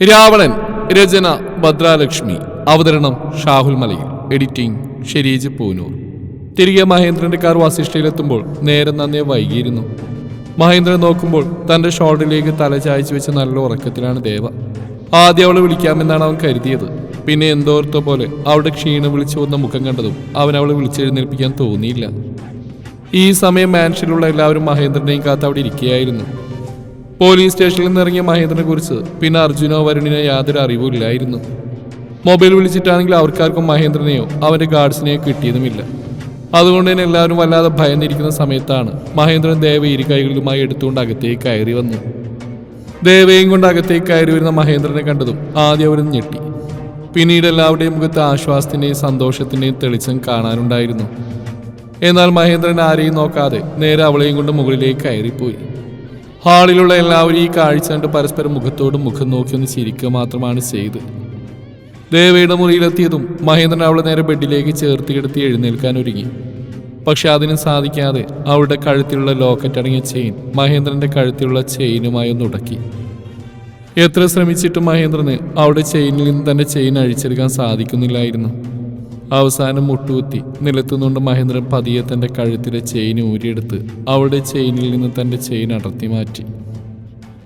രാവണൻ രചന ഭദ്രാലക്ഷ്മി അവതരണം ഷാഹുൽ മലയിൽ എഡിറ്റിംഗ് ഷെരീജ് പൂനൂർ. തിരികെ മഹേന്ദ്രന്റെ കാർ വാസിഷ്ഠയിലെത്തുമ്പോൾ നേരം നന്നേ വൈകിയിരുന്നു. മഹേന്ദ്രൻ നോക്കുമ്പോൾ തന്റെ ഷോൾഡറിലേക്ക് തല ചായച്ചു വെച്ച നല്ല ഉറക്കത്തിലാണ് ദേവ. ആദ്യം അവളെ വിളിക്കാമെന്നാണ് അവൻ കരുതിയത്. പിന്നെ എന്തോർത്ത പോലെ അവളുടെ ക്ഷീണം വിളിച്ചു വന്ന മുഖം കണ്ടതും അവൻ അവളെ വിളിച്ചെഴുന്നേൽപ്പിക്കാൻ തോന്നിയില്ല. ഈ സമയം മാൻഷനിലുള്ള എല്ലാവരും മഹേന്ദ്രനെയും കാത്ത് അവിടെ ഇരിക്കുകയായിരുന്നു പോലീസ് സ്റ്റേഷനിൽ നിന്ന് ഇറങ്ങിയ മഹേന്ദ്രനെ കുറിച്ച് പിന്നെ അർജുനോ വരുണിനെ യാതൊരു അറിവുമില്ലായിരുന്നു മൊബൈൽ വിളിച്ചിട്ടാണെങ്കിൽ അവർക്കാർക്കും മഹേന്ദ്രനെയോ അവന്റെ ഗാർഡ്സിനെയോ കിട്ടിയതുമില്ല. അതുകൊണ്ട് തന്നെ എല്ലാവരും വല്ലാതെ ഭയന്നിരിക്കുന്ന സമയത്താണ് മഹേന്ദ്രൻ ദേവ ഇരു കൈകളിലുമായി എടുത്തുകൊണ്ട് അകത്തേക്ക് കയറി വന്നു ദേവയും കൊണ്ട് അകത്തേക്ക് കയറി വരുന്ന മഹേന്ദ്രനെ കണ്ടതും ആദ്യം അവരും ഞെട്ടി. പിന്നീട് എല്ലാവരുടെയും മുഖത്ത് ആശ്വാസത്തിന്റെയും സന്തോഷത്തിന്റെയും തെളിച്ചം കാണാനുണ്ടായിരുന്നു. എന്നാൽ മഹേന്ദ്രൻ ആരെയും നോക്കാതെ നേരെ അവളെയും കൊണ്ട് മുകളിലേക്ക് കയറിപ്പോയി. ഹാളിലുള്ള എല്ലാവരും ഈ കാഴ്ച കണ്ട് പരസ്പരം മുഖത്തോട് മുഖം നോക്കി ഒന്ന് ചിരിക്കുക മാത്രമാണ് ചെയ്ത് ദേവയുടെ മുറിയിലെത്തിയതും മഹേന്ദ്രൻ അവളെ നേരെ ബെഡിലേക്ക് ചേർത്ത് കിടത്തി എഴുന്നേൽക്കാൻ ഒരുങ്ങി. പക്ഷെ അതിനും സാധിക്കാതെ അവളുടെ കഴുത്തിലുള്ള ലോക്കറ്റ് അടങ്ങിയ ചെയിൻ മഹേന്ദ്രന്റെ കഴുത്തിലുള്ള ചെയിനുമായി ഒന്ന് ഉടക്കി. എത്ര ശ്രമിച്ചിട്ടും മഹേന്ദ്രന് അവളുടെ ചെയിനിൽ നിന്ന് തന്റെ ചെയിൻ അഴിച്ചെടുക്കാൻ സാധിക്കുന്നില്ലായിരുന്നു. അവസാനം മുട്ടുകുത്തി നിലത്തുനിന്നുകൊണ്ട് മഹേന്ദ്രൻ പതിയെ തന്റെ കഴുത്തിലെ ചെയിൻ ഊരിയെടുത്ത് അവളുടെ ചെയിനിൽ നിന്ന് തന്റെ ചെയിൻ അടർത്തി മാറ്റി.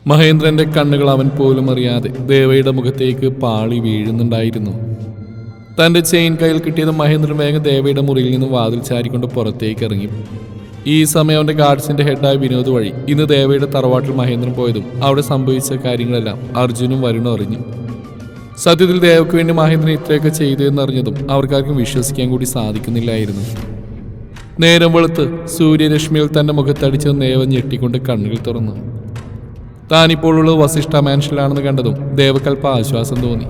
മഹേന്ദ്രന്റെ കണ്ണുകൾ അവൻ പോലും അറിയാതെ ദേവയുടെ മുഖത്തേക്ക് പാളി വീഴുന്നുണ്ടായിരുന്നു. തന്റെ ചെയിൻ കയ്യിൽ കിട്ടിയത് മഹേന്ദ്രൻ വേഗം ദേവയുടെ മുറിയിൽ നിന്ന് വാതിൽ ചാരിക്കൊണ്ട് പുറത്തേക്ക് ഇറങ്ങി ഈ സമയം അവന്റെ ഗാർഡ്സിന്റെ ഹെഡായ വിനോദ് വഴി ഇന്ന് ദേവയുടെ തറവാട്ടിൽ മഹേന്ദ്രൻ പോയതും അവിടെ സംഭവിച്ച കാര്യങ്ങളെല്ലാം അർജുനും വരുണും അറിഞ്ഞു. സത്യത്തിൽ ദേവക്ക് വേണ്ടി മഹേന്ദ്രൻ ഇത്രയൊക്കെ ചെയ്തു എന്നറിഞ്ഞതും അവർക്കാർക്കും വിശ്വസിക്കാൻ കൂടി സാധിക്കുന്നില്ലായിരുന്നു. നേരം വെളുത്ത് സൂര്യരശ്മിയിൽ തന്റെ മുഖത്തടിച്ച് ദേവൻ ഞെട്ടിക്കൊണ്ട് കണ്ണുകൾ തുറന്നു. താനിപ്പോഴുള്ള വസിഷ്ഠ മാൻഷനിലാണെന്ന് കണ്ടതും ദേവക്കൽപ്പ ആശ്വാസം തോന്നി.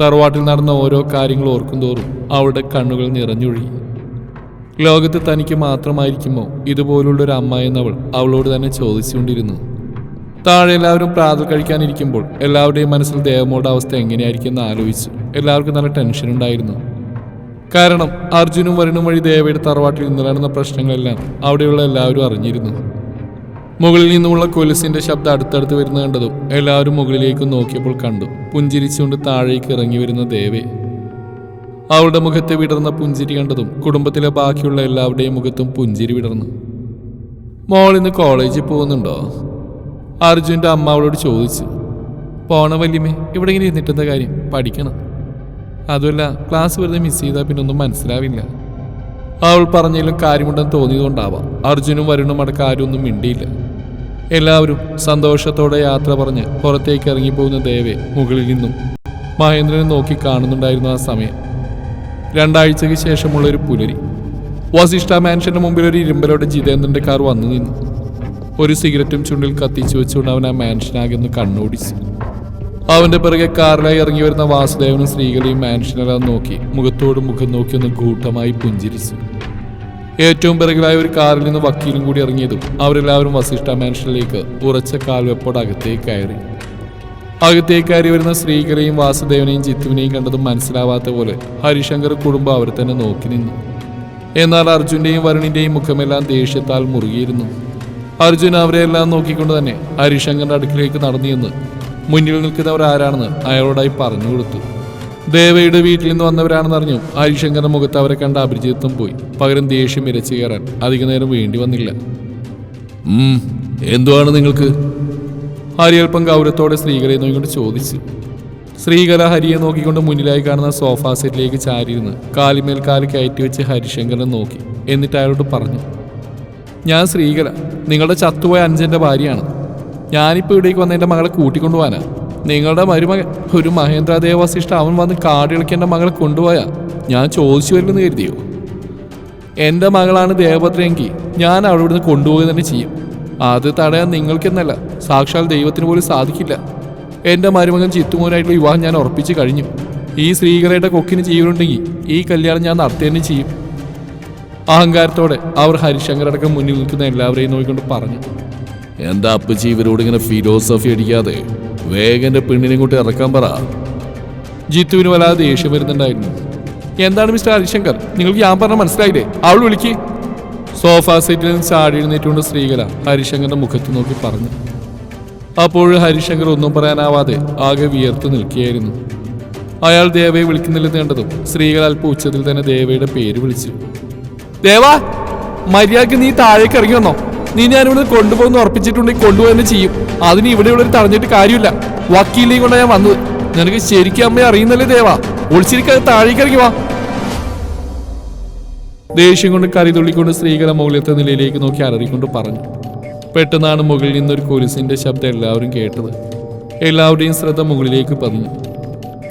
തറവാട്ടിൽ നടന്ന ഓരോ കാര്യങ്ങൾ ഓർക്കും തോറും അവളുടെ കണ്ണുകൾ നിറഞ്ഞൊഴുകി. ലോകത്ത് തനിക്ക് മാത്രമായിരിക്കുമോ ഇതുപോലുള്ള ഒരു അമ്മ എന്നവൾ അവളോട് തന്നെ ചോദിച്ചുകൊണ്ടിരുന്നു താഴെ എല്ലാവരും പ്രാതൽ കഴിക്കാനിരിക്കുമ്പോൾ എല്ലാവരുടെയും മനസ്സിൽ ദേവമോടെ അവസ്ഥ എങ്ങനെയായിരിക്കും എന്ന് ആലോചിച്ചു എല്ലാവർക്കും നല്ല ടെൻഷൻ ഉണ്ടായിരുന്നു. കാരണം അർജുനും വരുണും വഴി ദേവയുടെ തറവാട്ടിൽ ഇന്ന് നടന്ന പ്രശ്നങ്ങളെല്ലാം അവിടെയുള്ള എല്ലാവരും അറിഞ്ഞിരുന്നു. മുകളിൽ നിന്നുമുള്ള കൊലുസിന്റെ ശബ്ദം അടുത്തടുത്ത് വരുന്ന കണ്ടതും എല്ലാവരും മുകളിലേക്ക് നോക്കിയപ്പോൾ കണ്ടു പുഞ്ചിരിച്ചുകൊണ്ട് താഴേക്ക് ഇറങ്ങി വരുന്ന ദേവേ. അവളുടെ മുഖത്തെ വിടർന്ന പുഞ്ചിരി കണ്ടതും കുടുംബത്തിലെ ബാക്കിയുള്ള എല്ലാവരുടെയും മുഖത്തും പുഞ്ചിരി വിടർന്നു. മോൾ ഇന്ന് കോളേജിൽ പോകുന്നുണ്ടോ? അർജുന്റെ അമ്മ അവളോട് ചോദിച്ചു പോണ വല്യമ്മേ ഇവിടെ ഇങ്ങനെ ഇരുന്നിട്ടെന്താ കാര്യം? പഠിക്കണം. അതുമല്ല ക്ലാസ് വെറുതെ മിസ് ചെയ്താൽ പിന്നെ ഒന്നും മനസ്സിലാവില്ല. അവൾ പറഞ്ഞതിലും കാര്യമുണ്ടെന്ന് തോന്നിയതുകൊണ്ടാവാം. അർജുനും വരുണും അടക്കം ആരൊന്നും മിണ്ടിയില്ല. എല്ലാവരും സന്തോഷത്തോടെ യാത്ര പറഞ്ഞ് പുറത്തേക്ക് ഇറങ്ങിപ്പോകുന്ന ദേവെ മുകളിൽ നിന്നും. മഹേന്ദ്രനെ നോക്കി കാണുന്നുണ്ടായിരുന്നു ആ സമയം. രണ്ടാഴ്ചയ്ക്ക് ശേഷമുള്ള ഒരു പുലരി. വസിഷ്ഠ മാൻഷന്റെ മുമ്പിൽ ഒരു ഇരുമ്പലോടെ ജിതേന്ദ്രന്റെ കാർ വന്നു നിന്നു. ഒരു സിഗരറ്റും ചുണ്ടിൽ കത്തിച്ചു വെച്ചുകൊണ്ട് അവൻ ആ മാൻഷനാകെ ഒന്ന് കണ്ണോടിച്ചു. അവന്റെ പിറകെ കാറിലായി ഇറങ്ങി വരുന്ന വാസുദേവനും സ്ത്രീകളെയും മാൻഷനെല്ലാം നോക്കി മുഖത്തോട് മുഖം നോക്കി ഒന്ന് കൂട്ടമായി പുഞ്ചിരിച്ചു. ഏറ്റവും പിറകിലായ ഒരു കാറിൽ നിന്ന് വക്കീലും കൂടി ഇറങ്ങിയതും അവരെല്ലാവരും വസിഷ്ഠ മാൻഷനിലേക്ക് ഉറച്ച കാൽവെപ്പോട് അകത്തേക്ക് കയറി. അകത്തേക്ക് കയറി വരുന്ന സ്ത്രീകളെയും വാസുദേവനെയും ജിത്തുവിനെയും കണ്ടതും മനസ്സിലാവാത്ത പോലെ ഹരിശങ്കർ കുടുംബം അവരെ തന്നെ നോക്കി നിന്നു. എന്നാൽ അർജുന്റെയും വരുണിന്റെയും മുഖമെല്ലാം ദേഷ്യത്താൽ മുറുകിയിരുന്നു. അർജുൻ അവരെല്ലാം നോക്കിക്കൊണ്ട് തന്നെ ഹരിശങ്കറിന്റെ അടുക്കിലേക്ക് നടന്നു ചെന്ന് മുന്നിൽ നിൽക്കുന്നവർ ആരാണെന്ന് അയാളോടായി പറഞ്ഞു കൊടുത്തു. ദേവയുടെ വീട്ടിൽ നിന്ന് വന്നവരാണെന്ന് അറിഞ്ഞു ഹരിശങ്കറിന്റെ മുഖത്ത് അവരെ കണ്ട അഭിജിത്തും പോയി. പകരം ദേഷ്യം ഇരച്ചു കയറാൻ അധിക നേരം വേണ്ടി വന്നില്ല. എന്തുവാണ് നിങ്ങൾക്ക്? ഹരി അല്പം ഗൗരവത്തോടെ സ്ത്രീകളെ നോക്കിക്കൊണ്ട് ചോദിച്ചു. ശ്രീകല ഹരിയെ നോക്കിക്കൊണ്ട് മുന്നിലായി കാണുന്ന സോഫ സെറ്റിലേക്ക് ചാരിയിരുന്ന് കാലിമേൽ കാൽ കയറ്റി വെച്ച് ഹരിശങ്കറിനെ നോക്കി. എന്നിട്ട് അയാളോട് പറഞ്ഞു ഞാൻ ശ്രീകല. നിങ്ങളുടെ ചത്തുപോയ അഞ്ചന്റെ ഭാര്യയാണ്. ഞാനിപ്പോൾ ഇവിടേക്ക് വന്ന എന്റെ മകളെ കൂട്ടിക്കൊണ്ടുപോകാനാ നിങ്ങളുടെ മരുമകൻ ഒരു മഹേന്ദ്രദേവ വസിഷ്ഠ അവൻ വന്ന് കാട് ഇളക്കി എന്റെ മകളെ കൊണ്ടുപോയാ. ഞാൻ ചോദിച്ചു വരില്ലെന്ന് കരുതിയോ? എന്റെ മകളാണ് ദേവഭദ്രയെങ്കിൽ ഞാൻ അവിടെ ഇവിടുന്ന് കൊണ്ടുപോയി തന്നെ ചെയ്യും. അത് തടയാൻ നിങ്ങൾക്കെന്നല്ല സാക്ഷാൽ ദൈവത്തിന് പോലും സാധിക്കില്ല. എന്റെ മരുമകൻ ചിത്തുമോനായിട്ടുള്ള വിവാഹം ഞാൻ ഉറപ്പിച്ച് കഴിഞ്ഞു. ഈ സ്ത്രീകളുടെ കൊക്കിന് ജീവനുണ്ടെങ്കിൽ ഈ കല്യാണം ഞാൻ നടത്തി തന്നെ ചെയ്യും. അഹങ്കാരത്തോടെ അവർ ഹരിശങ്കരടക്കം മുന്നിൽ നിൽക്കുന്ന എല്ലാവരെയും നോക്കിക്കൊണ്ട് പറഞ്ഞു. എന്താ അപ്പച്ചി ഇവരോട് ഇങ്ങനെ ഫിലോസഫി അടിക്കാതെ വേഗന്റെ പെണ്ണിനെ കൂട്ടി ഇറക്കാൻ പറ. ജിത്തുവിന് വല്ലാതെ ദേഷ്യം വരുന്നുണ്ടായിരുന്നു. എന്താണ് മിസ്റ്റർ ഹരിശങ്കർ? നിങ്ങൾക്ക് ഞാൻ പറഞ്ഞ മനസ്സിലായില്ലേ? അവൾ വിളിക്ക്. സോഫ സെറ്റിൽ നിന്ന് ചാടി എഴുന്നേറ്റുകൊണ്ട് സ്ത്രീകല ഹരിശങ്കറിന്റെ മുഖത്ത് നോക്കി പറഞ്ഞു. അപ്പോൾ ഹരിശങ്കർ ഒന്നും പറയാനാവാതെ ആകെ വിയർത്ത് നിൽക്കുകയായിരുന്നു. അയാൾ ദേവയെ വിളിക്കുന്നില്ലെന്ന് കണ്ടതും സ്ത്രീകൾ അല്പ ഉച്ചത്തിൽ തന്നെ ദേവയുടെ പേര് വിളിച്ചു. ദേവാ മര്യാദയ്ക്ക് നീ താഴേക്ക് ഇറങ്ങി വന്നോ. നീ ഞാൻ ഇവിടെ കൊണ്ടുപോകുന്ന ഉറപ്പിച്ചിട്ടുണ്ടെങ്കിൽ കൊണ്ടുപോകുന്ന ചെയ്യും. അതിന് ഇവിടെ ഉള്ളൊരു തടഞ്ഞിട്ട് കാര്യമില്ല. വക്കീലിനെയും കൊണ്ടാണ് ഞാൻ വന്നത്. നിനക്ക് ശരിക്കും അമ്മയെ അറിയുന്നല്ലേ ദേവാ? ഒളിച്ചിരിക്കാതെ താഴേക്ക് ഇറങ്ങി വാ. ദേഷ്യം കൊണ്ട് കറി തുള്ളിക്കൊണ്ട് സ്ത്രീകളെ മുകളിലത്തെ നിലയിലേക്ക് നോക്കി അലറിക്കൊണ്ട് പറഞ്ഞു. പെട്ടെന്നാണ് മുകളിൽ നിന്നൊരു കൊലുസിന്റെ ശബ്ദം എല്ലാവരും കേട്ടത്. എല്ലാവരുടെയും ശ്രദ്ധ മുകളിലേക്ക് പതിഞ്ഞു.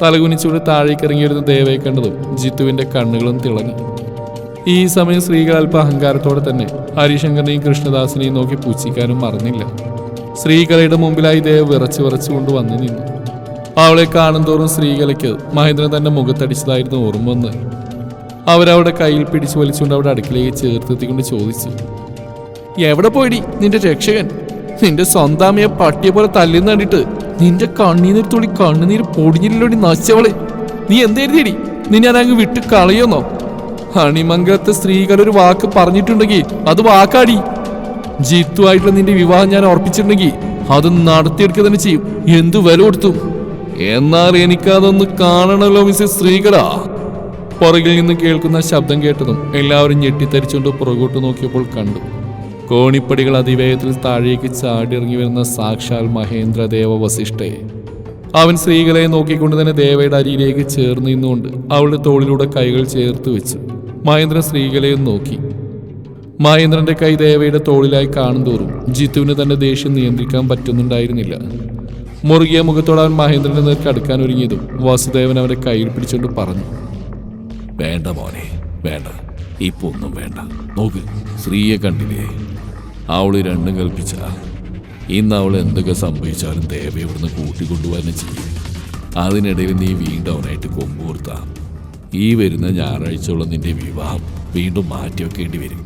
തലകുനിച്ചുകൊണ്ട് താഴേക്ക് ഇറങ്ങിയിരുന്ന ദേവയെ കണ്ടതും ജിത്തുവിന്റെ കണ്ണുകളും തിളങ്ങി. ഈ സമയം സ്ത്രീകൾ അല്പ അഹങ്കാരത്തോടെ തന്നെ ഹരിശങ്കറിനെയും കൃഷ്ണദാസിനെയും നോക്കി പൂച്ചിക്കാനും മറന്നില്ല. സ്ത്രീകളുടെ മുമ്പിലായി ദേവ് വിറച്ച് കൊണ്ട് വന്നു നിന്നു. അവളെ കാണുന്തോറും സ്ത്രീകലയ്ക്ക് മഹേന്ദ്രൻ തന്റെ മുഖത്തടിച്ചതായിരുന്നു ഓർമ്മ വന്ന് അവരവിടെ കയ്യിൽ പിടിച്ചു വലിച്ചുകൊണ്ട് അവിടെ അടുക്കളയിൽ ചേർത്തെത്തിക്കൊണ്ട് ചോദിച്ചു എവിടെ പോയിടി നിന്റെ രക്ഷകൻ? നിന്റെ സ്വന്തം അമ്മയെ പട്ടിയെ പോലെ തല്ലുന്ന കണ്ടിട്ട് നിന്റെ കണ്ണീനീർ തുള്ളി കണ്ണുനീർ പൊടിഞ്ഞില്ലോടി നശിച്ചവളെ. നീ എന്തെഴുതിയടി നീ ഞാൻ അങ്ങ് വിട്ട് കളയോന്നോ ഹണിമംഗലത്തെ സ്ത്രീകൾ ഒരു വാക്ക് പറഞ്ഞിട്ടുണ്ടെങ്കിൽ അത് വാക്കാടി. ജിത്തുവായിട്ടുള്ള നിന്റെ വിവാഹം ഞാൻ ഓർപ്പിച്ചിട്ടുണ്ടെങ്കിൽ അത് നടത്തിയെടുക്കുക തന്നെ ചെയ്യും. എന്തു വില കൊടുത്തു? എന്നാൽ എനിക്കതൊന്ന് കാണണമല്ലോ മിസ്സസ് സ്ത്രീകളാ. പുറകിൽ നിന്ന് കേൾക്കുന്ന ശബ്ദം കേട്ടതും എല്ലാവരും ഞെട്ടിത്തരിച്ചുകൊണ്ട് പുറകോട്ട് നോക്കിയപ്പോൾ കണ്ടു. കോണിപ്പടികൾ അതിവേഗത്തിൽ താഴേക്ക് ചാടിയിറങ്ങി വരുന്ന സാക്ഷാൽ മഹേന്ദ്രദേവ വസിഷ്ഠയെ അവൻ സ്ത്രീകളെ നോക്കിക്കൊണ്ട് തന്നെ ദേവയുടെ അരിയിലേക്ക് ചേർന്ന് നിന്നുകൊണ്ട് അവളുടെ തോളിലൂടെ കൈകൾ ചേർത്ത് വെച്ചു. മഹേന്ദ്രൻ സ്ത്രീകളെയും നോക്കി. മഹേന്ദ്രന്റെ കൈ ദേവയുടെ തോളിലായി കാണുന്തോറും ജിത്തുവിന് തന്റെ ദേഷ്യം നിയന്ത്രിക്കാൻ പറ്റുന്നുണ്ടായിരുന്നില്ല. മുറുകിയ മുഖത്തോടെ അവൻ മഹേന്ദ്രന്റെ നേർക്ക് അടുക്കാൻ ഒരുങ്ങിയതും വാസുദേവൻ അവന്റെ കയ്യിൽ പിടിച്ചുകൊണ്ട് പറഞ്ഞു. വേണ്ട മോനെ വേണ്ട. ഇപ്പൊ ഒന്നും വേണ്ട. നോക്ക് സ്ത്രീയെ കണ്ടില്ലേ? അവൾ രണ്ടും കൽപ്പിച്ച. ഇന്ന് അവൾ എന്തൊക്കെ സംഭവിച്ചാലും ദേവ ഇവിടുന്ന് കൂട്ടിക്കൊണ്ടുപോകാനും ചെയ്യും. അതിനിടയിൽ നീ വീണ്ടും അവനായിട്ട് കൊമ്പുകൊടുത്ത ഈ വരുന്ന ഞായറാഴ്ചയുള്ള നിന്റെ വിവാഹം വീണ്ടും മാറ്റി വെക്കേണ്ടി വരും.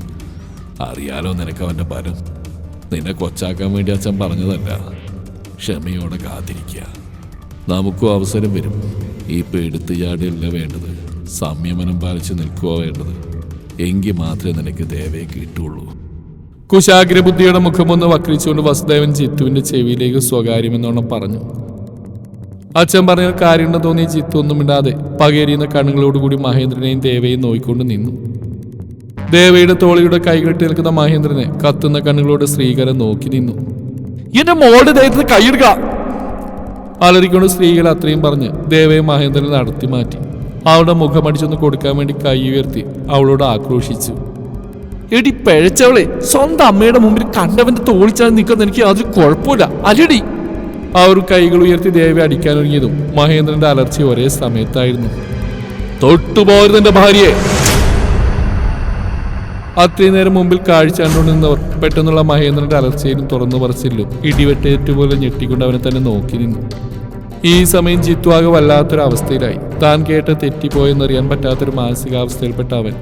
അറിയാലോ നിനക്ക് അവന്റെ ഫലം നിന്നെ കൊച്ചാക്കാൻ വേണ്ടി അച്ഛൻ പറഞ്ഞതല്ല. ക്ഷമയോടെ കാത്തിരിക്കുക നമുക്കും അവസരം വരും. ഈ പേടുത്ത് ചാടിയല്ല വേണ്ടത്. സംയമനം പാലിച്ച് നിൽക്കുക വേണ്ടത്. എങ്കിൽ മാത്രമേ നിനക്ക് ദേവയെ കിട്ടുള്ളൂ. കുശാഗ്രബുദ്ധിയുടെ മുഖമൊന്ന് വക്രിച്ചുകൊണ്ട് വസുദേവൻ ചിത്തുവിന്റെ ചെവിയിലേക്ക് സ്വകാര്യമെന്നോണം പറഞ്ഞു. അച്ഛൻ പറഞ്ഞ കാര്യമുണ്ടെന്ന് തോന്നിയ ജിത്തു ഒന്നും പകേരിയുന്ന കണ്ണുകളോടുകൂടി മഹേന്ദ്രനെയും ദേവയും നോയിക്കൊണ്ട് നിന്നു. ദേവയുടെ തോളിയുടെ കൈകെട്ടി നിൽക്കുന്ന മഹേന്ദ്രനെ കത്തുന്ന കണ്ണുകളോട് ശ്രീകരൻ നോക്കി നിന്നു. എന്റെ മോളുടെ ദേഹത്തിന് കൈയെടുക്ക അലറിക്കൊണ്ട് സ്ത്രീകൾ അത്രയും പറഞ്ഞ് ദേവയെ മഹേന്ദ്രനെ നടത്തി മാറ്റി. അവളുടെ മുഖമടിച്ചൊന്ന് കൊടുക്കാൻ വേണ്ടി കൈ ഉയർത്തി അവളോട് ആക്രോശിച്ചു. എടി പിഴച്ചവളെ സ്വന്തം അമ്മയുടെ മുമ്പിൽ കണ്ടവന്റെ തോളിച്ചാൽ നിൽക്കുന്ന എനിക്ക് യാതൊരു കുഴപ്പമില്ല അല്ലടി അവർ കൈകൾ ഉയർത്തി ദേവി അടിക്കാൻ ഒരുങ്ങിയതും മഹേന്ദ്രന്റെ അലർച്ച ഒരേ സമയത്തായിരുന്നു. തൊട്ടുപോരുതെന്റെ ഭാര്യയെ. അത്രയും നേരം മുമ്പിൽ കാഴ്ച കണ്ടുകൊണ്ടിരുന്നവർ പെട്ടെന്നുള്ള മഹേന്ദ്രന്റെ അലർച്ചയിലും തുറന്നു പറച്ചിലും ഇടിവെട്ടേറ്റുപോലെ ഞെട്ടിക്കൊണ്ട് അവനെ തന്നെ നോക്കി നിന്നു. ഈ സമയം ജിത്വാകെ വല്ലാത്തൊരവസ്ഥയിലായി. താൻ കേട്ട തെറ്റിപ്പോയെന്നറിയാൻ പറ്റാത്തൊരു മാനസികാവസ്ഥയിൽപ്പെട്ട അവൻ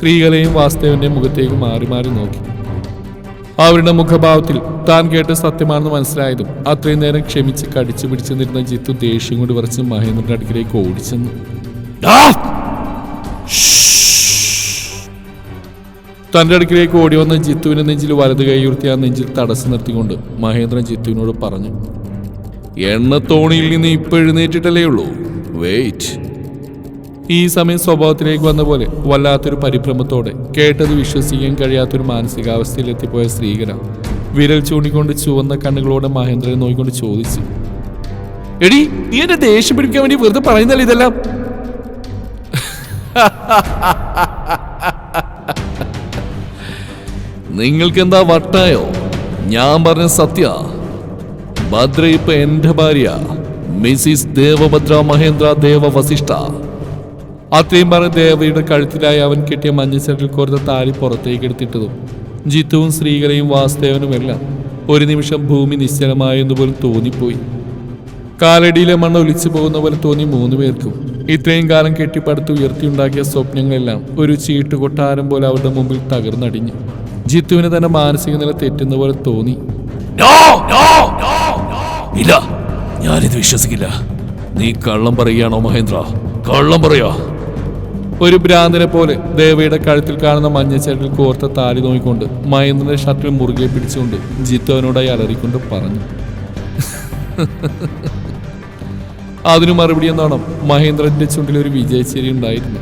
ശ്രീകലയും വാസുദേവന്റെ മുഖത്തേക്ക് മാറി മാറി നോക്കി. അവരുടെ മുഖഭാവത്തിൽ താൻ കേട്ട് സത്യമാണെന്ന് മനസ്സിലായതും അത്രയും നേരം ക്ഷമിച്ച് കടിച്ചു പിടിച്ചു ജിത്തു ദേഷ്യം കൊണ്ട് വരച്ച് മഹേന്ദ്രന്റെ അടുക്കിലേക്ക് ഓടിച്ചെന്നു. തന്റെ അടുക്കിലേക്ക് ഓടി വന്ന ജിത്തുവിന്റെ നെഞ്ചിൽ വലത് കൈയുർത്തി ആ നെഞ്ചിൽ തടസ്സം നിർത്തിക്കൊണ്ട് മഹേന്ദ്രൻ ജിത്തുവിനോട് പറഞ്ഞു എണ്ണത്തോണിയിൽ നിന്ന് ഇപ്പൊ എഴുന്നേറ്റിട്ടല്ലേ ഉള്ളൂ? വെയിറ്റ് ഈ സമയം സ്വഭാവത്തിലേക്ക് വന്ന പോലെ വല്ലാത്തൊരു പരിഭ്രമത്തോടെ കേട്ടത് വിശ്വസിക്കാൻ കഴിയാത്തൊരു മാനസികാവസ്ഥയിലെത്തിപ്പോയ സ്ത്രീകര വിരൽ ചൂണ്ടിക്കൊണ്ട് ചുവന്ന കണ്ണുകളോടെ മഹേന്ദ്രനെ നോക്കിക്കൊണ്ട് ചോദിച്ചു എടി നീ എന്റെ ദേഷ്യം പിടിക്കാൻ വേണ്ടി വെറുതെ പറയുന്നല്ല ഇതെല്ലാം? നിങ്ങൾക്ക് എന്താ വട്ടായോ? ഞാൻ പറഞ്ഞ സത്യ. ഭദ്ര ഇപ്പൊ എന്റെ ഭാര്യ. മിസിസ് ദേവഭദ്ര മഹേന്ദ്ര ദേവ വസിഷ്ഠ. അത്രയും പറഞ്ഞ് ദേവയുടെ കഴുത്തിലായി അവൻ കെട്ടിയ മഞ്ഞച്ചട്ടിൽ കോർത്ത താലി പുറത്തേക്ക് എടുത്തിട്ടതും ജിത്തുവും സ്ത്രീകളെയും വാസുദേവനുമെല്ലാം ഒരു നിമിഷം ഭൂമി നിശ്ചലമായെന്ന് പോലും തോന്നിപ്പോയി. കാലടിയിലെ മണ്ണ് ഒലിച്ചു പോകുന്ന പോലെ തോന്നി മൂന്നു പേർക്കും. ഇത്രയും കാലം കെട്ടിപ്പടുത്ത് ഉയർത്തിയുണ്ടാക്കിയ സ്വപ്നങ്ങളെല്ലാം ഒരു ചീട്ട് കൊട്ടാരം പോലെ അവരുടെ മുമ്പിൽ തകർന്നടിഞ്ഞു. ജിത്തുവിന് തന്നെ മാനസിക നില തെറ്റുന്ന പോലെ തോന്നി. ഇല്ല ഞാനിത് വിശ്വസിക്കില്ല. നീ കള്ളം പറയുകയാണോ മഹേന്ദ്ര? കള്ളം പറയാ ഒരു ഭ്രാന്തനെ പോലെ ദേവയുടെ കഴുത്തിൽ കാണുന്ന മഞ്ഞച്ചേട്ടിൽ കോർത്ത താലി നോക്കിക്കൊണ്ട് മഹേന്ദ്രന്റെ ഷർട്ടിൽ മുറുകെ പിടിച്ചുകൊണ്ട് ജിത്തു അവനോടായി അലറിക്കൊണ്ട് പറഞ്ഞു. അതിനു മറുപടി എന്നാണ് മഹേന്ദ്രന്റെ ചുണ്ടിൽ ഒരു വിജയശ്ശേരി ഉണ്ടായിരുന്നു.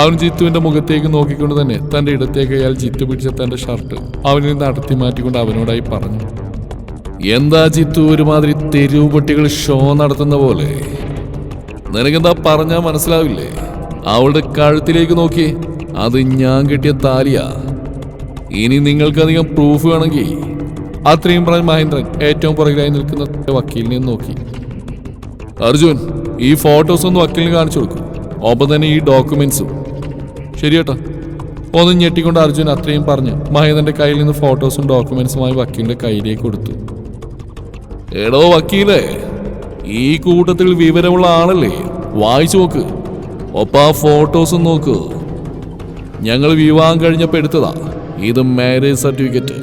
അവൻ ജിത്തുവിന്റെ മുഖത്തേക്ക് നോക്കിക്കൊണ്ട് തന്നെ തന്റെ ഇടത്തേക്ക് അയാൾ ജിത്തു പിടിച്ച തന്റെ ഷർട്ട് അവനിൽ നിന്ന് അടർത്തി മാറ്റിക്കൊണ്ട് അവനോടായി പറഞ്ഞു. എന്താ ജിത്തു ഒരുമാതിരി തെരുവ് പട്ടികൾ ഷോ നടത്തുന്ന പോലെ? നിനക്കെന്താ പറഞ്ഞാ മനസ്സിലാവില്ലേ? അവളുടെ കഴുത്തിലേക്ക് നോക്കി. അത് ഞാൻ കിട്ടിയ താലിയാ. ഇനി നിങ്ങൾക്കധികം പ്രൂഫ് വേണമെങ്കിൽ അത്രയും പറഞ്ഞ മഹേന്ദ്രൻ ഏറ്റവും പുറകിലായി നിൽക്കുന്ന വക്കീലിനെ നോക്കി. അർജുൻ ഈ ഫോട്ടോസ് ഒന്ന് വക്കീലിന് കാണിച്ചു കൊടുക്കും. ഒപ്പം തന്നെ ഈ ഡോക്യുമെന്റ്സും ശരി കേട്ടോ ഒന്ന് ഞെട്ടിക്കൊണ്ട് അർജുൻ അത്രയും പറഞ്ഞ് മഹേന്ദ്രന്റെ കയ്യിൽ നിന്ന് ഫോട്ടോസും ഡോക്യുമെന്റ്സുമായി വക്കീലിന്റെ കയ്യിലേക്ക് കൊടുത്തു. എടോ വക്കീലേ ഈ കൂട്ടത്തിൽ വിവരമുള്ള ആളല്ലേ? വായിച്ചു നോക്ക്. ഒപ്പം ആ ഫോട്ടോസും നോക്ക്. ഞങ്ങൾ വിവാഹം കഴിഞ്ഞപ്പോൾ എടുത്തതാ. ഇത് മാരേജ് സർട്ടിഫിക്കറ്റ്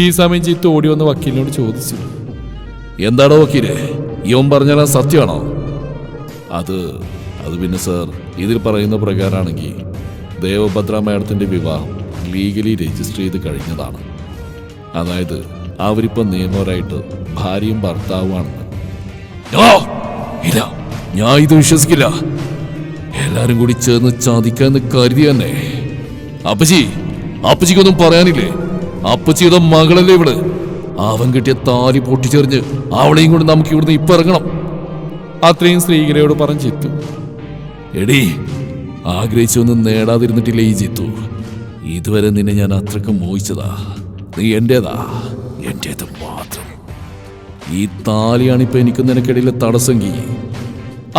ഈ സമയം ചിത്ത് ഓടി വന്ന് വക്കീലിനോട് ചോദിച്ചു. എന്താടോ വക്കീലെ? ഇവൻ പറഞ്ഞാൽ സത്യമാണോ? അത് അത് പിന്നെ സർ ഇതിൽ പറയുന്ന പ്രകാരമാണെങ്കിൽ ദേവഭദ്ര മാഡത്തിന്റെ വിവാഹം ലീഗലി രജിസ്റ്റർ ചെയ്ത് കഴിഞ്ഞതാണ്. അതായത് അവരിപ്പം നിയമപരമായിട്ട് ഭാര്യയും ഭർത്താവുമാണെന്ന്. ഇല്ല ഞാൻ ഇത് വിശ്വസിക്കില്ല. എല്ലാരും കൂടി ചേർന്ന് ചാദിക്കാന്ന് കരുതി തന്നെ. അപ്പച്ചി അപ്പച്ചിക്കൊന്നും പറയാനില്ലേ? അപ്പച്ചിയുടെ മകളല്ലേ ഇവിടെ അവൻ കിട്ടിയ താലി പൊട്ടിച്ചെറിഞ്ഞ് അവളെയും കൊണ്ട് നമുക്ക് ഇവിടുന്ന് ഇപ്പൊ ഇറങ്ങണം. അത്രയും സ്ത്രീകളോട് പറഞ്ഞ് ജിത്തു എടീ ആഗ്രഹിച്ചൊന്നും നേടാതിരുന്നിട്ടില്ല ഈ ജിത്തു ഇതുവരെ നിന്നെ ഞാൻ അത്രയ്ക്ക് മോഹിച്ചതാ. നീ എന്റേതാ? എന്റേത് മാത്രം. ഈ താലിയാണിപ്പോ എനിക്ക് നിനക്കിടയിലെ തടസ്സെങ്കിൽ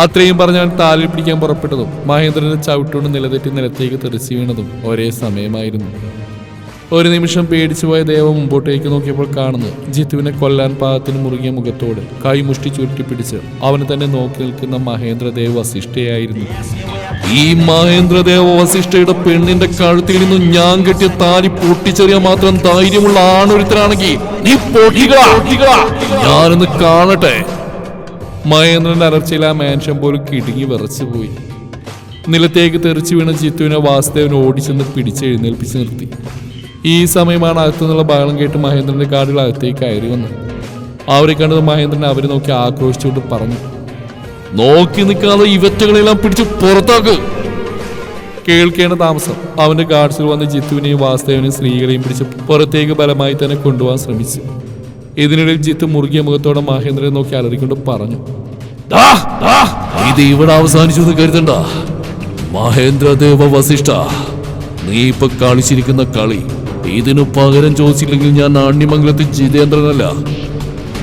അത്രയും പറഞ്ഞാൽ താലിൽ പിടിക്കാൻ പുറപ്പെട്ടതും മഹേന്ദ്രന്റെ ചവിട്ടുകൊണ്ട് നിലതെറ്റി നിലത്തേക്ക് തെറിച്ചു വീണതും ഒരേ സമയമായിരുന്നു. ഒരു നിമിഷം പേടിച്ചുപോയ ദേവ മുമ്പോട്ടേക്ക് നോക്കിയപ്പോൾ കാണുന്നു ജിത്തുവിനെ കൊല്ലാൻ പാകത്തിന് മുറുകിയ മുഖത്തോട് കൈമുഷ്ടി മുഷ്ടി പിടിച്ച് അവന് തന്നെ നോക്കി നിൽക്കുന്ന മഹേന്ദ്രദേവ് വസിഷ്ഠയായിരുന്നു. ഈ മഹേന്ദ്രദേവ വസിഷ്ഠയുടെ പെണ്ണിന്റെ കഴുത്തിൽ നിന്നും ഞാൻ കെട്ടിയ താലി പൊട്ടിച്ചെറിയാൻ മാത്രം ധൈര്യമുള്ള ആണൊരുത്തരാണെങ്കിൽ നീ. ഞാനൊന്ന് കാണട്ടെ. മഹേന്ദ്രന്റെ അലർച്ചയിൽ ആ മാൻഷൻ പോലും കിടുങ്ങി വിറച്ചുപോയി. നിലത്തേക്ക് തെറിച്ചു വീണ ജിത്തുവിനെ വാസുദേവൻ ഓടിച്ചെന്ന് പിടിച്ച് എഴുന്നേൽപ്പിച്ച് നിർത്തി. ഈ സമയമാണ് അകത്തുനിന്നുള്ള ബഹളം കേട്ട് മഹേന്ദ്രന്റെ കാടുകൾ അകത്തേക്ക് കയറി വന്നു അവരെ കണ്ടത് മഹേന്ദ്രൻ അവരെ നോക്കി ആക്രോശിച്ചുകൊണ്ട് പറഞ്ഞു നോക്കി നിൽക്കാതെ ഇവറ്റകളെല്ലാം പിടിച്ച് പുറത്താക്ക്. കേൾക്കേണ്ട താമസം. അവന്റെ ഗാർഡ്സിൽ വന്ന് ജിത്തുവിനെയും വാസുദേവനെയും സ്ത്രീകളെയും പിടിച്ച് പുറത്തേക്ക് ബലമായി തന്നെ കൊണ്ടുപോകാൻ ശ്രമിച്ചു. ഇതിനിടയിൽ ജിത്ത് മുറുകിയ മുഖത്തോടെ മഹേന്ദ്രനെ നോക്കി അലറിക്കൊണ്ട് പറഞ്ഞു. ദാ, ദാ, ഇത് ഇവിടെ അവസാനിച്ചു എന്ന് കരുതണ്ട മഹേന്ദ്രദേവ വസിഷ്ഠ നീ ഇപ്പൊ കളിച്ചിരിക്കുന്ന കളി ഇതിനു പകരം ചോദിച്ചില്ലെങ്കിൽ ഞാൻ ആണ്യമംഗലത്തിൽ ജിതേന്ദ്രനല്ല.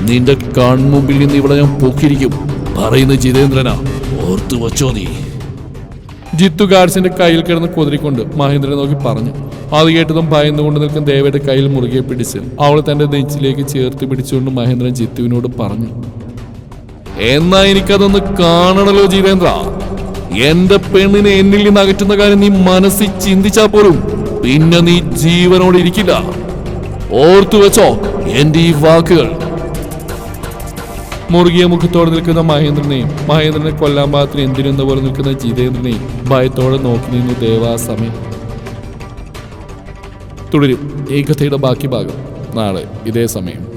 നിന്റെ കൺമുമ്പിൽ നിന്ന് ഇവിടെ ഞാൻ പൊക്കിരിക്കും പറയുന്ന ജിതേന്ദ്രനാ ഓർത്തു വച്ചോ നീ. ജിത്തു ഗാഡ്സിന്റെ കയ്യിൽ കിടന്ന് കുതിരിക്കൊണ്ട് മഹേന്ദ്രനെ നോക്കി പറഞ്ഞു. അത് കേട്ടതും ഭയന്നുകൊണ്ട് നിൽക്കുന്ന ദേവയുടെ കയ്യിൽ മുറുകെ പിടിച്ച് അവൾ തന്റെ നെഞ്ചിലേക്ക് ചേർത്ത് പിടിച്ചുകൊണ്ട് മഹേന്ദ്രൻ ജിത്തുവിനോട് പറഞ്ഞു എന്നാ എനിക്കതൊന്ന് കാണണല്ലോ ജീവേന്ദ്ര. എന്റെ പെണ്ണിനെ എന്നിൽ നിന്ന് അകറ്റുന്ന കാര്യം നീ മനസ്സിൽ ചിന്തിച്ചാ പോലും പിന്നെ നീ ജീവനോട് ഇരിക്കില്ല. ഓർത്തു വെച്ചോ എന്റെ ഈ വാക്കുകൾ. മുറുകിയ മുഖത്തോടെ നിൽക്കുന്ന മഹേന്ദ്രനെയും മഹേന്ദ്രനെ കൊല്ലാൻ ഭാഗത്തിന് എന്തിനെന്ന പോലെ നിൽക്കുന്ന ജിതേന്ദ്രനെയും ഭയത്തോടെ നോക്കി നിന്നു ദേവ ആ സമയം. തുടരും. ഈ കഥയുടെ ബാക്കി ഭാഗം. നാളെ ഇതേ സമയം.